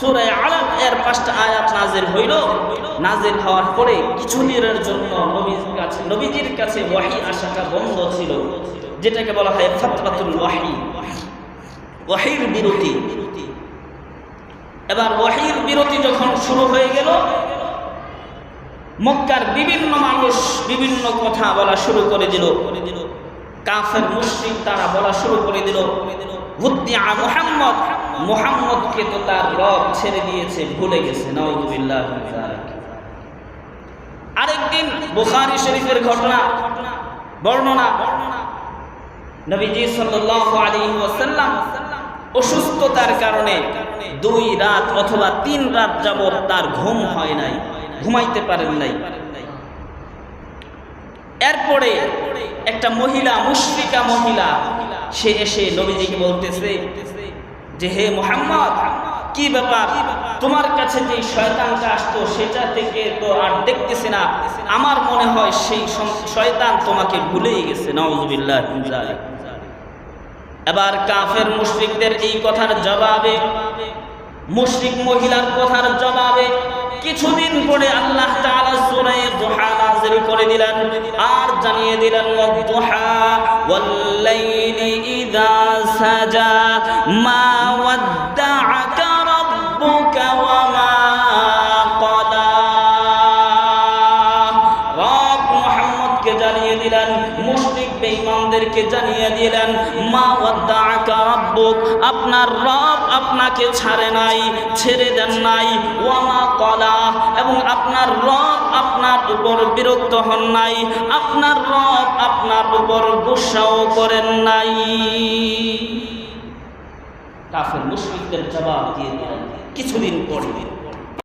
সুরায় আলাপ এর পাঁচটা আয়াত নাজিল হইল। নাজিল হওয়ার পরে জন্য নবীর কাছে নবীজির কাছে ওয়াহি আসাটা বন্ধ ছিল। যেটাকে বলা হয় ফাতরাতুল ওয়াহি। ওয়াহির বিরতি। এবার ওয়াহির বিরতি যখন শুরু হয়ে গেল, মক্কার বিভিন্ন মানুষ বিভিন্ন কথা বলা শুরু করে দিল। কাফের মুসলিম তারা বলা শুরু করে দিল হুদ্দিয়া মুহাম্মদ, মুহাম্মদকে তো তার রব ছেড়ে দিয়েছে, ভুলে গেছে নওয়াজুবিল্লাহ আরেকদিন বুখারী শরীফের ঘটনা, বর্ণনা, নবীজি সাল্লাল্লাহু আলাইহি ওয়াসাল্লাম অসুস্থতার কারণে দুই রাত অথবা তিন রাত যাবত তার ঘুম হয় নাই, ঘুমাইতে পারেন নাই। এরপরে একটা মহিলা, মুশরিকা মহিলা, সে এসে নবীজিকে বলতেছে যে, হে মোহাম্মদ, কি ব্যাপার? তোমার কাছে যে শয়তানটা আসতো, সেটা থেকে তো আর দেখতেছি না। আমার মনে হয় সেই শয়তান তোমাকে ভুলেই গেছে। নওয়াজুবিল্লাহ এবার কাফের মুশরিকদের এই কথার জবাবে, মুশরিক মহিলার কথার জবাবে কিছুদিন পরে আল্লাহ তাআলা সূরা দুহা নাযিল করে দিলেন। আর জানিয়ে দিলেন, ওয়াদুহা ওয়াল্লাইলি ইযা সাজা মা ওয়াদ্দাআকা রাব্বুকা ওয়া মা ক্বালা। রব মুহাম্মদকে জানিয়ে দিলেন, মুশরিক বেঈমানদেরকে জানিয়ে দিলেন, মা ওয়াদ্দাআকা রাব্বুক, আপনার রব আপনাকে ছাড়ে নাই, ছেড়ে দেন নাই, ওয়া মা ক্বালা। এবং আপনার রব আপনার উপর বিরক্ত হন নাই, আপনার রব আপনার উপর গুসাও করেন নাই। কাফের মুশরিকদের জবাব দিয়ে দিলেন, কিছুদিন পরে।